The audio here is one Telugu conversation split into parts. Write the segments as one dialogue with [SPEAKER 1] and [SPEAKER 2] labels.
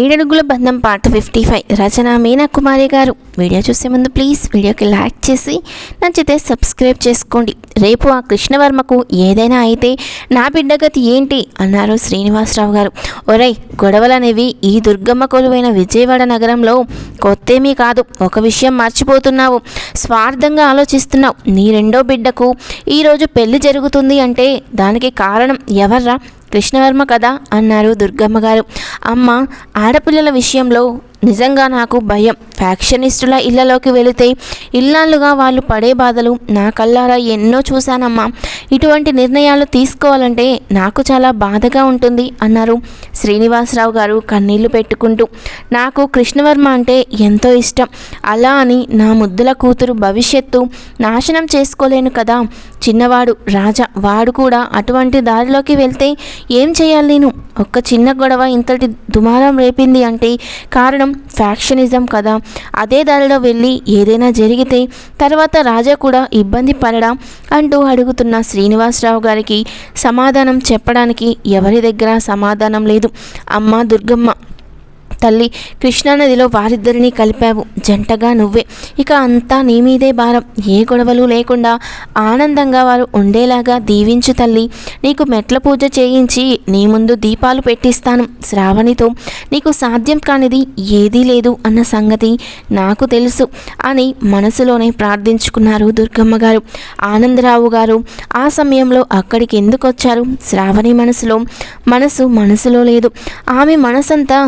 [SPEAKER 1] ఏడడుగుల బంధం part fifty five. Rachana Meena Kumari garu. Video చూసే ముందు ప్లీజ్ వీడియోకి లైక్ చేసి నచ్చితే సబ్స్క్రైబ్ చేసుకోండి. రేపు ఆ కృష్ణవర్మకు ఏదైనా అయితే నా బిడ్డ గతి ఏంటి? అన్నారు శ్రీనివాసరావు గారు. ఒరై గొడవలనేవి ఈ దుర్గమ్మ కొలువైన విజయవాడ నగరంలో కొత్తేమీ కాదు. ఒక విషయం మర్చిపోతున్నావు. స్వార్థంగా ఆలోచిస్తున్నావు. నీ రెండో బిడ్డకు ఈరోజు పెళ్ళి జరుగుతుంది అంటే దానికి కారణం ఎవర్రా? కృష్ణవర్మ కదా అన్నారు దుర్గమ్మ గారు. అమ్మ ఆడపిల్లల విషయంలో నిజంగా నాకు భయం. ఫ్యాక్షనిస్టుల ఇళ్ళలోకి వెళితే ఇల్లాలుగా వాళ్ళు పడే బాధలు నా కళ్ళారా ఎన్నో చూశానమ్మా. ఇటువంటి నిర్ణయాలు తీసుకోవాలంటే నాకు చాలా బాధగా ఉంటుంది అన్నారు శ్రీనివాసరావు గారు కన్నీళ్ళు పెట్టుకుంటూ. నాకు కృష్ణవర్మ అంటే ఎంతో ఇష్టం. అలా అని నా ముద్దుల కూతురు భవిష్యత్తు నాశనం చేసుకోలేను కదా. చిన్నవాడు రాజా వాడు కూడా అటువంటి దారిలోకి వెళ్తే ఏం చేయాలి నేను? ఒక్క చిన్న గొడవ ఇంతటి దుమారం రేపింది అంటే కారణం ఫ్యాక్షనిజం కదా. అదే దారిలో వెళ్ళి ఏదైనా జరిగితే తర్వాత రాజా కూడా ఇబ్బంది పడడం అంటూ అడుగుతున్న శ్రీనివాసరావు గారికి సమాధానం చెప్పడానికి ఎవరి దగ్గర సమాధానం లేదు. అమ్మ దుర్గమ్మ తల్లి కృష్ణానదిలో వారిద్దరిని కలిపావు. జంటగా నువ్వే. ఇక అంతా నీ మీదే భారం. ఏ గొడవలు లేకుండా ఆనందంగా వారు ఉండేలాగా దీవించు తల్లి. నీకు మెట్ల పూజ చేయించి నీ ముందు దీపాలు పెట్టిస్తాను. శ్రావణితో నీకు సాధ్యం కానిది ఏదీ లేదు అన్న సంగతి నాకు తెలుసు అని మనసులోనే ప్రార్థించుకున్నారు దుర్గమ్మ గారు. ఆనందరావు గారు ఆ సమయంలో అక్కడికి ఎందుకు వచ్చారు శ్రావణి మనసులో మనసు మనసులో లేదు. ఆమె మనసంతా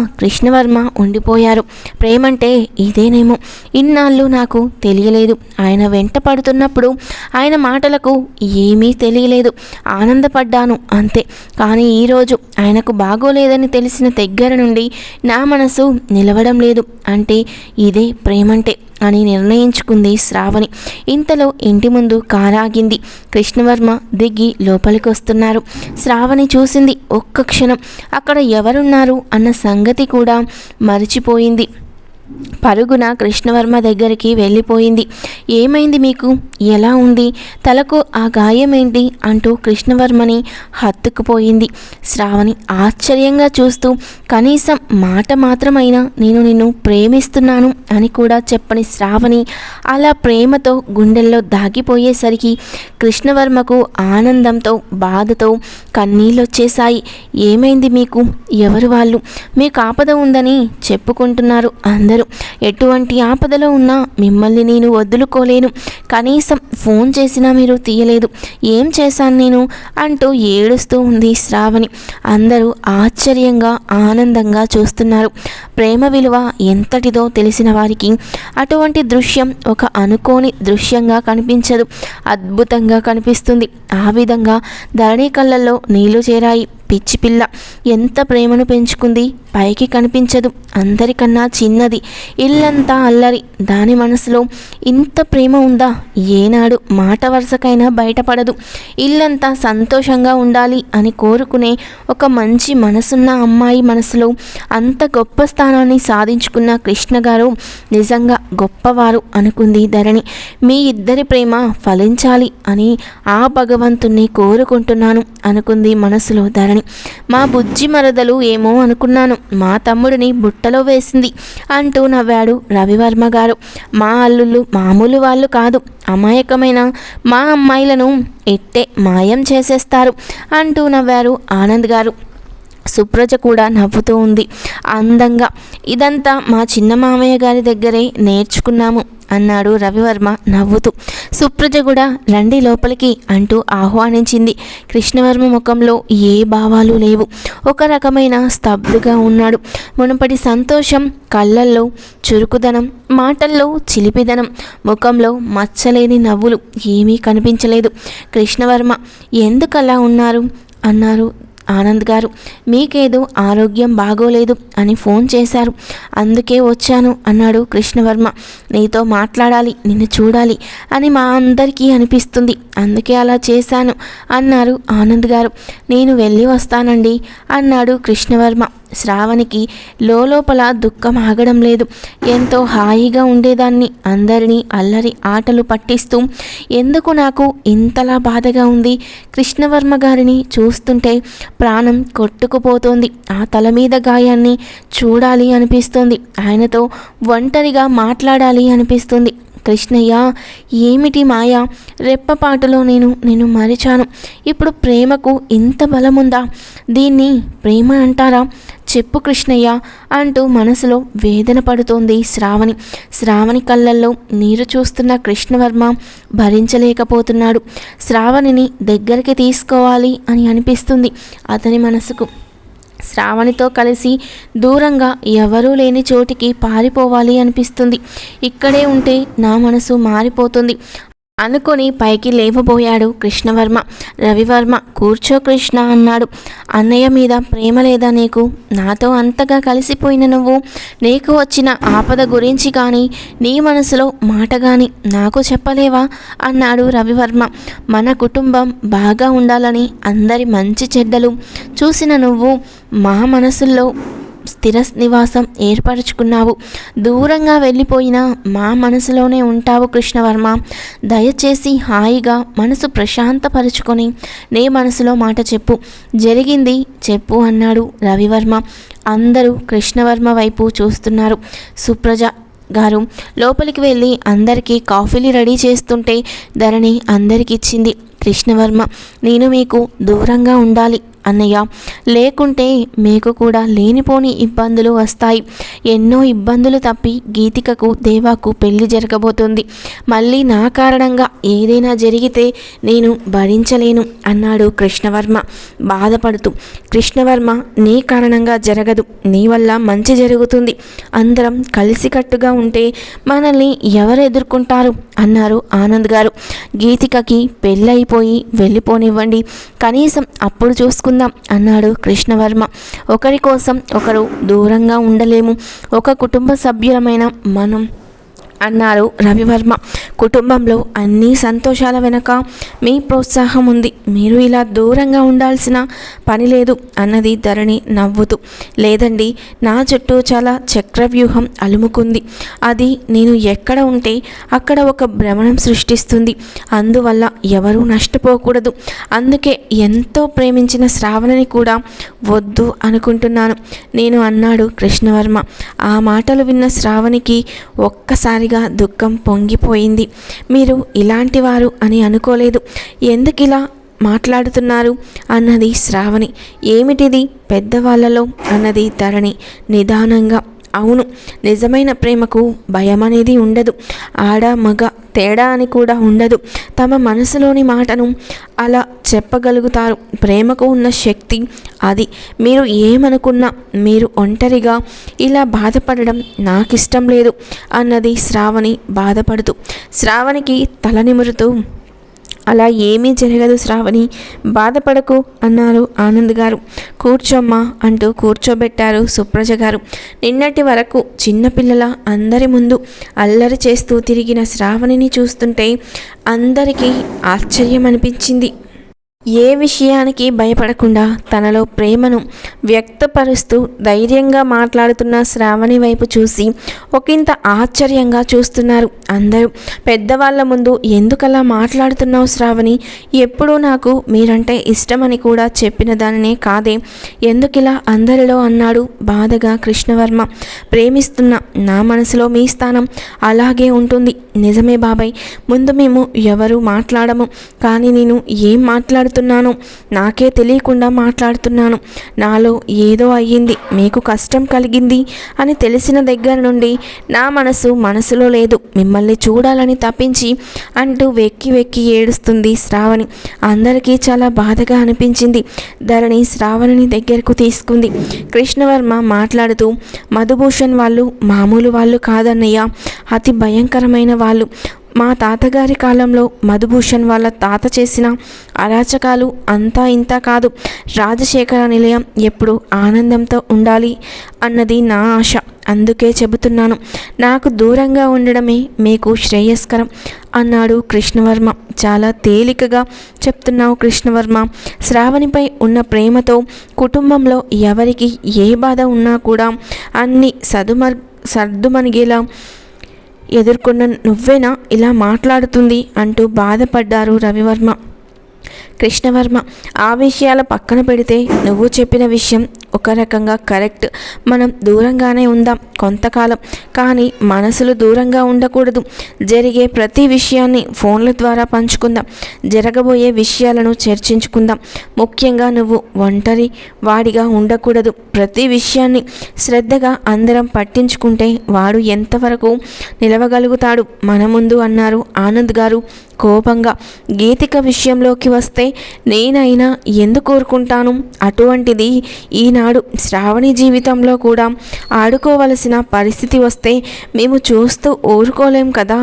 [SPEAKER 1] కృష్ణవర్మ ఉండిపోయారు. ప్రేమంటే ఇదేనేమో. ఇన్నాళ్ళు నాకు తెలియలేదు. ఆయన వెంట పడుతున్నప్పుడు ఆయన మాటలకు ఏమీ తెలియలేదు. ఆనందపడ్డాను అంతే. కానీ ఈరోజు ఆయనకు బాగోలేదని తెలిసిన దగ్గర నుండి నా మనసు నిలవడం లేదు. అంటే ఇదే ప్రేమంటే. అని నిర్ణయించుకుంది శ్రావణి. ఇంతలో ఇంటి ముందు కారాగింది. కృష్ణవర్మ దిగి లోపలికి వస్తున్నారు శ్రావణి చూసింది ఒక్క క్షణం. అక్కడ ఎవరున్నారు అన్న సంగతి కూడా మరిచిపోయింది. పరుగున కృష్ణవర్మ దగ్గరికి వెళ్ళిపోయింది. ఏమైంది మీకు? ఎలా ఉంది? తలకు ఆ గాయం ఏంటి అంటూ కృష్ణవర్మని హత్తుకుపోయింది. శ్రావణి ఆశ్చర్యంగా చూస్తూ కనీసం మాట మాత్రమైనా నేను నిన్ను ప్రేమిస్తున్నాను అని కూడా చెప్పని శ్రావణి అలా ప్రేమతో గుండెల్లో దాగిపోయేసరికి కృష్ణవర్మకు ఆనందంతో బాధతో కన్నీళ్ళొచ్చేశాయి. ఏమైంది మీకు? ఎవరు వాళ్ళు? మీకు ఆపద ఉందని చెప్పుకుంటున్నారు అందరూ. ఎటువంటి ఆపదలో ఉన్నా మిమ్మల్ని నేను వదులుకోలేను. కనీసం ఫోన్ చేసినా మీరు తీయలేదు. ఏం చేశాను నేను? అంటూ ఏడుస్తూ ఉంది శ్రావణి. అందరూ ఆశ్చర్యంగా ఆనందంగా చూస్తున్నారు. ప్రేమ విలువ ఎంతటిదో తెలిసిన వారికి అటువంటి దృశ్యం ఒక అనుకోని దృశ్యంగా కనిపించదు. అద్భుతంగా కనిపిస్తుంది. ఆ విధంగా ధరణి కళ్ళల్లో నీళ్ళు చేరాయి. పిచ్చి పిల్ల. ఎంత ప్రేమను పెంచుకుంది? పైకి కనిపించదు. అందరికన్నా చిన్నది. ఇల్లంతా అల్లరి. దాని మనసులో ఇంత ప్రేమ ఉందా? ఏనాడు మాట వరుసకైనా బయటపడదు. ఇల్లంతా సంతోషంగా ఉండాలి అని కోరుకునే ఒక మంచి మనసున్న అమ్మాయి మనసులో అంత గొప్ప స్థానాన్ని సాధించుకున్న కృష్ణ గారు నిజంగా గొప్పవారు అనుకుంది ధరణి. మీ ఇద్దరి ప్రేమ ఫలించాలి అని ఆ భగవంతుణ్ణి కోరుకుంటున్నాను అనుకుంది మనసులో ధరణి. మా బుజ్జి మరదలు ఏమో అనుకున్నాను. మా తమ్ముడిని బుట్టలో వేసింది అంటూ నవ్వాడు రవివర్మ గారు. మా అల్లుళ్ళు మామూలు వాళ్ళు కాదు. అమాయకమైన మా అమ్మాయిలను ఎట్టే మాయం చేసేస్తారు అంటూ నవ్వారు ఆనంద్ గారు. సుప్రజ కూడా నవ్వుతూ ఉంది. అందంగా ఇదంతా మా చిన్న మామయ్య గారి దగ్గరే నేర్చుకున్నాము అన్నాడు రవివర్మ నవ్వుతూ. సుప్రజ కూడా రండి లోపలికి అంటూ ఆహ్వానించింది. కృష్ణవర్మ ముఖంలో ఏ భావాలు లేవు. ఒక రకమైన స్తబ్దుగా ఉన్నాడు. మునుపటి సంతోషం కళ్ళల్లో చురుకుదనం మాటల్లో చిలిపిదనం ముఖంలో మచ్చలేని నవ్వులు ఏమీ కనిపించలేదు. కృష్ణవర్మ ఎందుకలా ఉన్నారు? అన్నారు ఆనంద్ గారు మీకేదో ఆరోగ్యం బాగోలేదు అని ఫోన్ చేశారు. అందుకే వచ్చాను అన్నాడు కృష్ణవర్మ. నీతో మాట్లాడాలి నిన్ను చూడాలి అని మా అందరికీ అనిపిస్తుంది. అందుకే అలా చేశాను అన్నారు ఆనంద్ గారు. నేను వెళ్ళి వస్తానండి అన్నాడు కృష్ణవర్మ. శ్రావణికి లోపల దుఃఖం ఆగడం లేదు. ఎంతో హాయిగా ఉండేదాన్ని. అందరినీ అల్లరి ఆటలు పట్టిస్తూ ఎందుకు నాకు ఇంతలా బాధగా ఉంది? కృష్ణవర్మ గారిని చూస్తుంటే ప్రాణం కొట్టుకుపోతోంది. ఆ తల మీద గాయాన్ని చూడాలి అనిపిస్తుంది. ఆయనతో ఒంటరిగా మాట్లాడాలి అనిపిస్తుంది. కృష్ణయ్య ఏమిటి మాయ? రెప్పపాటులో నేను నేను మరిచాను. ఇప్పుడు ప్రేమకు ఇంత బలముందా? దీన్ని ప్రేమ అంటారా? చెప్పు కృష్ణయ్య అంటూ మనసులో వేదన పడుతోంది శ్రావణి. శ్రావణి కళ్ళల్లో నీరు చూస్తున్న కృష్ణవర్మ భరించలేకపోతున్నాడు. శ్రావణిని దగ్గరికి తీసుకోవాలి అని అనిపిస్తుంది అతని మనసుకు. శ్రావణితో కలిసి దూరంగా ఎవరూ లేని చోటికి పారిపోవాలి అనిపిస్తుంది. ఇక్కడే ఉంటే నా మనసు మారిపోతుంది. అనుకొని పైకి లేవబోయాడు కృష్ణవర్మ. రవివర్మ కూర్చో కృష్ణ అన్నాడు. అన్నయ్య మీద ప్రేమ లేదా నీకు? నాతో అంతగా కలిసిపోయిన నువ్వు? నీకు వచ్చిన ఆపద గురించి కానీ నీ మనసులో మాట కానీ నాకు చెప్పలేవా? అన్నాడు రవివర్మ. మన కుటుంబం బాగా ఉండాలని అందరి మంచి చెడ్డలు చూసిన నువ్వు మా మనసుల్లో స్థిర నివాసం ఏర్పరచుకున్నావు. దూరంగా వెళ్ళిపోయినా మా మనసులోనే ఉంటావు కృష్ణవర్మ. దయచేసి హాయిగా మనసు ప్రశాంతపరుచుకొని నీ మనసులో మాట చెప్పు. జరిగింది చెప్పు అన్నాడు రవివర్మ. అందరూ కృష్ణవర్మ వైపు చూస్తున్నారు. సుప్రజ గారు లోపలికి వెళ్ళి అందరికీ కాఫీలు రెడీ చేస్తుంటే ధరణి అందరికి ఇచ్చింది కృష్ణవర్మ నేను మీకు దూరంగా ఉండాలి. అన్నయ్య లేకుంటే మీకు కూడా లేనిపోని ఇబ్బందులు వస్తాయి. ఎన్నో ఇబ్బందులు తప్పి గీతికకు దేవాకు పెళ్ళి జరగబోతుంది. మళ్ళీ నా కారణంగా ఏదైనా జరిగితే నేను భరించలేను అన్నాడు కృష్ణవర్మ. బాధపడుతూ కృష్ణవర్మ నీ కారణంగా జరగదు. నీ వల్ల మంచి జరుగుతుంది. అందరం కలిసికట్టుగా ఉంటే మనల్ని ఎవరు ఎదుర్కొంటారు? అన్నారు ఆనంద్ గారు. గీతికకి పెళ్ళైపోయి వెళ్ళిపోనివ్వండి. కనీసం అప్పుడు చూసుకుని చేసుకుందాం అన్నాడు కృష్ణవర్మ. ఒకరి కోసం ఒకరు దూరంగా ఉండలేము. ఒక కుటుంబ సభ్యులమైన మనం అన్నారు రవివర్మ. కుటుంబంలో అన్ని సంతోషాల వెనక మీ ప్రోత్సాహం ఉంది. మీరు ఇలా దూరంగా ఉండాల్సిన పని లేదు అన్నది ధరణి నవ్వుతూ. లేదండి నా చుట్టూ చాలా చక్రవ్యూహం అలుముకుంది. అది నేను ఎక్కడ ఉంటే అక్కడ ఒక భ్రమణం సృష్టిస్తుంది. అందువల్ల ఎవరూ నష్టపోకూడదు. అందుకే ఎంతో ప్రేమించిన శ్రావణని కూడా వద్దు అనుకుంటున్నాను. నేను అన్నాడు కృష్ణవర్మ. ఆ మాటలు విన్న శ్రావణికి ఒక్కసారిగా దుఃఖం పొంగిపోయింది. మీరు ఇలాంటి వారు అని అనుకోలేదు. ఎందుకు ఇలా మాట్లాడుతున్నారు? అన్నది శ్రావణి. ఏమిటిది? పెద్దవాళ్ళలో అన్నది ధరణి. నిదానంగా అవును నిజమైన ప్రేమకు భయం అనేది ఉండదు. ఆడ మగ తేడా అని కూడా ఉండదు. తమ మనసులోని మాటను అలా చెప్పగలుగుతారు. ప్రేమకు ఉన్న శక్తి అది. మీరు ఏమనుకున్నా మీరు ఒంటరిగా ఇలా బాధపడడం నాకు ఇష్టం లేదు అన్నది శ్రావణి బాధపడుతూ శ్రావణికి తల నిమురుతూ అలా ఏమీ జరగదు శ్రావణి. బాధపడకు అన్నారు ఆనంద్ గారు. కూర్చోమ్మా అంటూ కూర్చోబెట్టారు సుప్రజ గారు. నిన్నటి వరకు చిన్నపిల్లల అందరి ముందు అల్లరి చేస్తూ తిరిగిన శ్రావణిని చూస్తుంటే అందరికీ ఆశ్చర్యం అనిపించింది ఏ విషయానికి భయపడకుండా తనలో ప్రేమను వ్యక్తపరుస్తూ ధైర్యంగా మాట్లాడుతున్న శ్రావణి వైపు చూసి ఒకంత ఆశ్చర్యంగా చూస్తున్నారు అందరూ. పెద్దవాళ్ళ ముందు ఎందుకలా మాట్లాడుతున్నావు శ్రావణి? ఎప్పుడూ నాకు మీరంటే ఇష్టమని కూడా చెప్పిన దానినే కాదే. ఎందుకిలా అందరిలో అన్నాడు బాధగా కృష్ణవర్మ. ప్రేమిస్తున్న నా మనసులో మీ స్థానం అలాగే ఉంటుంది. నిజమే బాబాయ్. ముందు మేము ఎవరు మాట్లాడము. కానీ నేను ఏం మాట్లాడుతున్నాను నాకే తెలియకుండా మాట్లాడుతున్నాను. నాలో ఏదో అయ్యింది. మీకు కష్టం కలిగింది అని తెలిసిన దగ్గర నుండి నా మనసు మనసులో లేదు. మిమ్మల్ని చూడాలని తప్పించి అంటూ వెక్కి వెక్కి ఏడుస్తుంది శ్రావణి. అందరికీ చాలా బాధగా అనిపించింది. ధరణి శ్రావణిని దగ్గరకు తీసుకుంది. కృష్ణవర్మ మాట్లాడుతూ మధుభూషణ్ వాళ్ళు మామూలు వాళ్ళు కాదన్నయ్య. అతి భయంకరమైన వాళ్ళు. మా తాతగారి కాలంలో మధుభూషణ్ వాళ్ళ తాత చేసిన అరాచకాలు అంతా ఇంత కాదు. రాజశేఖర నిలయం ఎప్పుడు ఆనందంతో ఉండాలి అన్నది నా ఆశ. అందుకే చెబుతున్నాను నాకు దూరంగా ఉండడమే మీకు శ్రేయస్కరం అన్నాడు కృష్ణవర్మ. చాలా తేలికగా చెప్తున్నావు కృష్ణవర్మ. శ్రావణిపై ఉన్న ప్రేమతో కుటుంబంలో ఎవరికి ఏ బాధ ఉన్నా కూడా అన్ని సదుమర్ సర్దుమణిగేలా ఎదుర్కొన్న నువ్వేనా ఇలా మాట్లాడుతుంది అంటూ బాధపడ్డారు రవివర్మ. కృష్ణవర్మ ఆ విషయాల పక్కన పెడితే నువ్వు చెప్పిన విషయం ఒక రకంగా కరెక్ట్. మనం దూరంగానే ఉందాం కొంతకాలం కానీ మనసులు దూరంగా ఉండకూడదు. జరిగే ప్రతి విషయాన్ని ఫోన్ల ద్వారా పంచుకుందాం జరగబోయే విషయాలను చర్చించుకుందాం. ముఖ్యంగా నువ్వు ఒంటరి వాడిగా ఉండకూడదు. ప్రతి విషయాన్ని శ్రద్ధగా అందరం పట్టించుకుంటే వాడు ఎంతవరకు నిలవగలుగుతాడు? మన ముందు అన్నారు ఆనంద్ గారు కోపంగా. గీతిక విషయంలోకి వస్తే నేనైనా ఎందుకు కోరుకుంటాను? అటువంటిది ఈనాడు శ్రావణి జీవితంలో కూడా ఆడుకోవలసిన పరిస్థితి వస్తే మేము చూస్తూ ఊరుకోలేం కదా?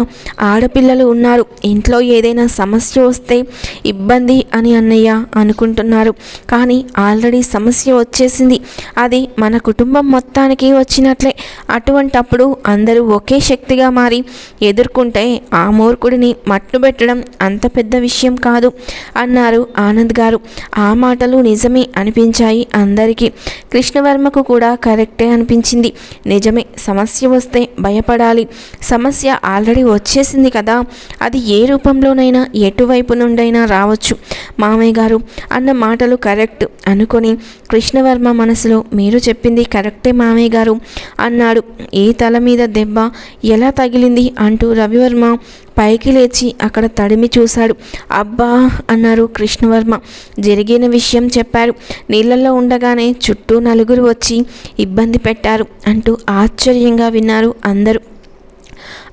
[SPEAKER 1] ఆడపిల్లలు ఉన్నారు. ఇంట్లో ఏదైనా సమస్య వస్తే ఇబ్బంది అని అన్నయ్య అనుకుంటున్నారు. కానీ ఆల్రెడీ సమస్య వచ్చేసింది. అది మన కుటుంబం మొత్తానికి వచ్చినట్లే. అటువంటప్పుడు అందరూ ఒకే శక్తిగా మారి ఎదుర్కొంటే ఆ మూర్ఖుడిని మట్టుబెట్టడం అంత పెద్ద విషయం కాదు అన్నారు ఆనంద్ గారు ఆ మాటలు నిజమే అనిపించాయి అందరికీ. కృష్ణవర్మకు కూడా కరెక్టే అనిపించింది. నిజమే సమస్య వస్తే భయపడాలి. సమస్య ఆల్రెడీ వచ్చేసింది కదా అది ఏ రూపంలోనైనా ఎటువైపు నుండైనా రావచ్చు. మామయ్య గారు అన్న మాటలు కరెక్ట్ అనుకొని కృష్ణవర్మ మనసులో మీరు చెప్పింది కరెక్టే మామయ్య గారు అన్నాడు. ఏ తల మీద దెబ్బ ఎలా తగిలింది అంటూ రవివర్మ పైకి లేచి అక్కడ తడిమి చూశాడు. అబ్బా అన్నారు కృష్ణవర్మ. జరిగిన విషయం చెప్పారు. నీళ్ళల్లో ఉండగానే చుట్టూ నలుగురు వచ్చి ఇబ్బంది పెట్టారు అంటూ ఆశ్చర్యంగా విన్నారు అందరూ.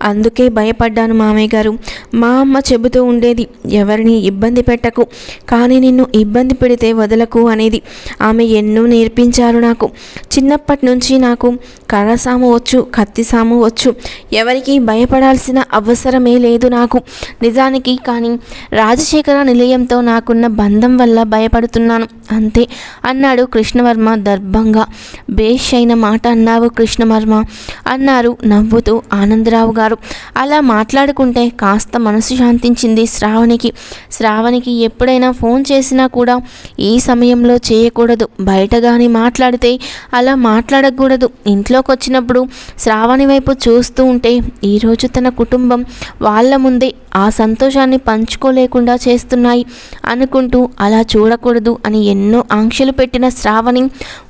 [SPEAKER 1] అందుకే భయపడ్డాను మామయ్య గారు. మా అమ్మ చెబుతూ ఉండేది ఎవరిని ఇబ్బంది పెట్టకు కానీ నిన్ను ఇబ్బంది పెడితే వదలకు అనేది. ఆమె ఎన్నో నేర్పించారు నాకు. చిన్నప్పటి నుంచి నాకు కర్రసాము వచ్చు కత్తిసాము వచ్చు ఎవరికి భయపడాల్సిన అవసరమే లేదు నాకు. నిజానికి కానీ రాజశేఖర నిలయంతో నాకున్న బంధం వల్ల భయపడుతున్నాను. అంతే అన్నాడు కృష్ణవర్మ దర్భంగా. బేష్ అయిన మాట అన్నావు కృష్ణవర్మ అన్నారు నవ్వుతూ ఆనందరావు గారు. అలా మాట్లాడుకుంటే కాస్త మనసు శాంతించింది శ్రావణికి. శ్రావణికి ఎప్పుడైనా ఫోన్ చేసినా కూడా ఈ సమయంలో చేయకూడదు. బయట కానీ మాట్లాడితే అలా మాట్లాడకూడదు. ఇంట్లో ఇంట్లోకి వచ్చినప్పుడు శ్రావణి వైపు చూస్తూ ఉంటే ఈరోజు తన కుటుంబం వాళ్ళ ముందే ఆ సంతోషాన్ని పంచుకోలేకుండా చేస్తున్నాయి అనుకుంటూ అలా చూడకూడదు అని ఎన్నో ఆంక్షలు పెట్టిన శ్రావణి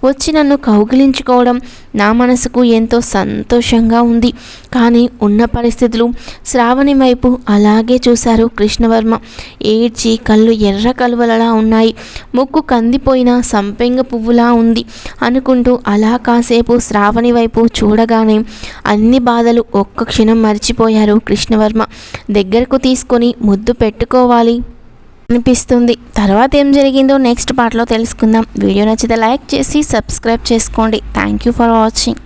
[SPEAKER 1] వచ్చి నన్ను కౌగిలించుకోవడం నా మనసుకు ఎంతో సంతోషంగా ఉంది. కానీ ఉన్న పరిస్థితులు శ్రావణి వైపు అలాగే చూశారు కృష్ణవర్మ. ఏడ్చి కళ్ళు ఎర్ర కలువలలా ఉన్నాయి. ముక్కు కందిపోయిన సంపెంగ పువ్వులా ఉంది అనుకుంటూ అలా కాసేపు శ్రావణి వైపు చూడగానే అన్ని బాధలు ఒక్క క్షణం మర్చిపోయారు కృష్ణవర్మ. దగ్గరకు తీసుకొని ముద్దు పెట్టుకోవాలి అనిపిస్తుంది. తర్వాత ఏం జరిగిందో నెక్స్ట్ పార్ట్లో తెలుసుకుందాం. వీడియో నచ్చితే లైక్ చేసి సబ్స్క్రైబ్ చేసుకోండి. Thank you for watching.